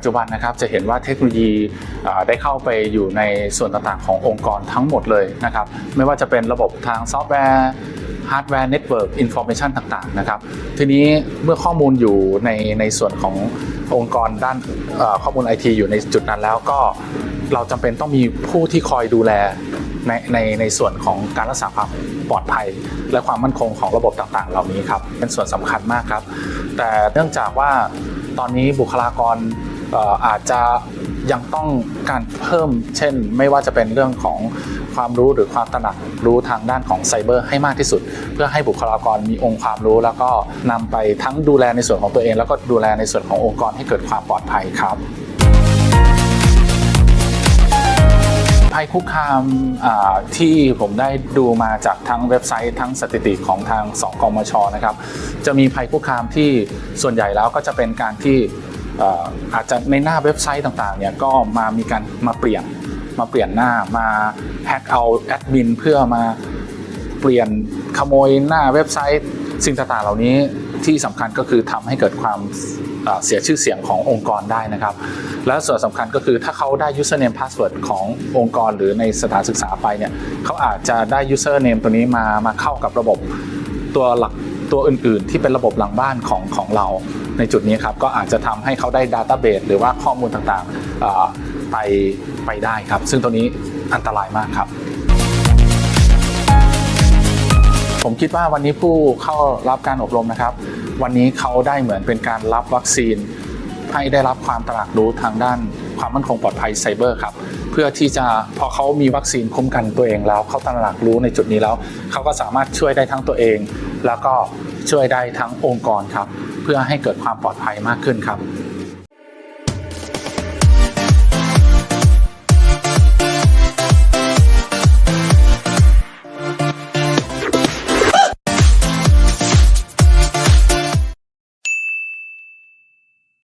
จจุบันนะครับจะเห็นว่าเทคโนโลยีได้เข้าไปอยู่ในส่วนต่างๆขององค์กรทั้งหมดเลยนะครับไม่ว่าจะเป็นระบบทางซอฟต์แวร์ฮาร์ดแวร์เน็ตเวิร์กอินโฟมชันต่างๆนะครับทีนี้เมื่อข้อมูลอยู่ในในส่วนขององค์กรด้านข้อมูลไอทีอยู่ในจุดนั้นแล้วก็เราจำเป็นต้องมีผู้ที่คอยดูแลในในในส่วนของการรักษาความปลอดภัย และความมั่นคงของระบบต่างๆ เหล่านี้ครับเป็นส่วนสำคัญมากครับ แต่เนื่องจากว่าตอนนี้บุคลากร อาจจะยังต้องการเพิ่ม เช่น ไม่ว่าจะเป็นเรื่องของความรู้หรือความตระหนักรู้ทางด้านของไซเบอร์ให้มากที่สุด เพื่อให้บุคลากรมีองค์ความรู้ แล้วก็นำไปทั้งดูแลในส่วนของตัวเอง แล้วก็ดูแลในส่วนขององค์กรให้เกิดความปลอดภัยครับภัยคุกคามที่ผมได้ดูมาจากทั้งเว็บไซต์ทั้งสถิติของทางสกมชนะครับ จะมีภัยคุกคามที่ส่วนใหญ่แล้วก็จะเป็นการที่ อาจจะในหน้าเว็บไซต์ต่างๆเนี่ยก็มามีการมาเปลี่ยนมาเปลี่ยนหน้ามาแฮ็กเอาแอดมินเพื่อมาเปลี่ยนขโมยหน้าเว็บไซต์ สิ่งต่างๆเหล่านี้ที่สำคัญก็คือทำให้เกิดความเสียชื่อเสียงขององค์กรได้นะครับ และส่วนสำคัญก็คือถ้าเขาได้ username password ขององค์กรหรือในสถานศึกษาไปเนี่ยเขาอาจจะได้ username ตัวนี้มามาเข้ากับระบบตัวหลัก ตัวอื่น ๆ ที่เป็นระบบหลังบ้านของของเราในจุดนี้ครับก็อาจจะทำให้เขาได้ database หรือว่าข้อมูลต่างๆไปไปได้ครับ ซึ่งตัวนี้อันตรายมากครับผมคิดว่าวันนี้ผู้เข้ารับการอบรมนะครับ วันนี้เขาได้เหมือนเป็นการรับวัคซีน ให้ได้รับความตระหนักรู้ทางด้านความมั่นคงปลอดภัยไซเบอร์ครับ เพื่อที่จะพอเขามีวัคซีนคุ้มกันตัวเองแล้วเขาตระหนักรู้ในจุดนี้แล้วเขาก็สามารถช่วยได้ทั้งตัวเอง แล้วก็ ช่วยได้ทั้งองค์กรครับ เพื่อให้เกิดความปลอดภัยมากขึ้นครับ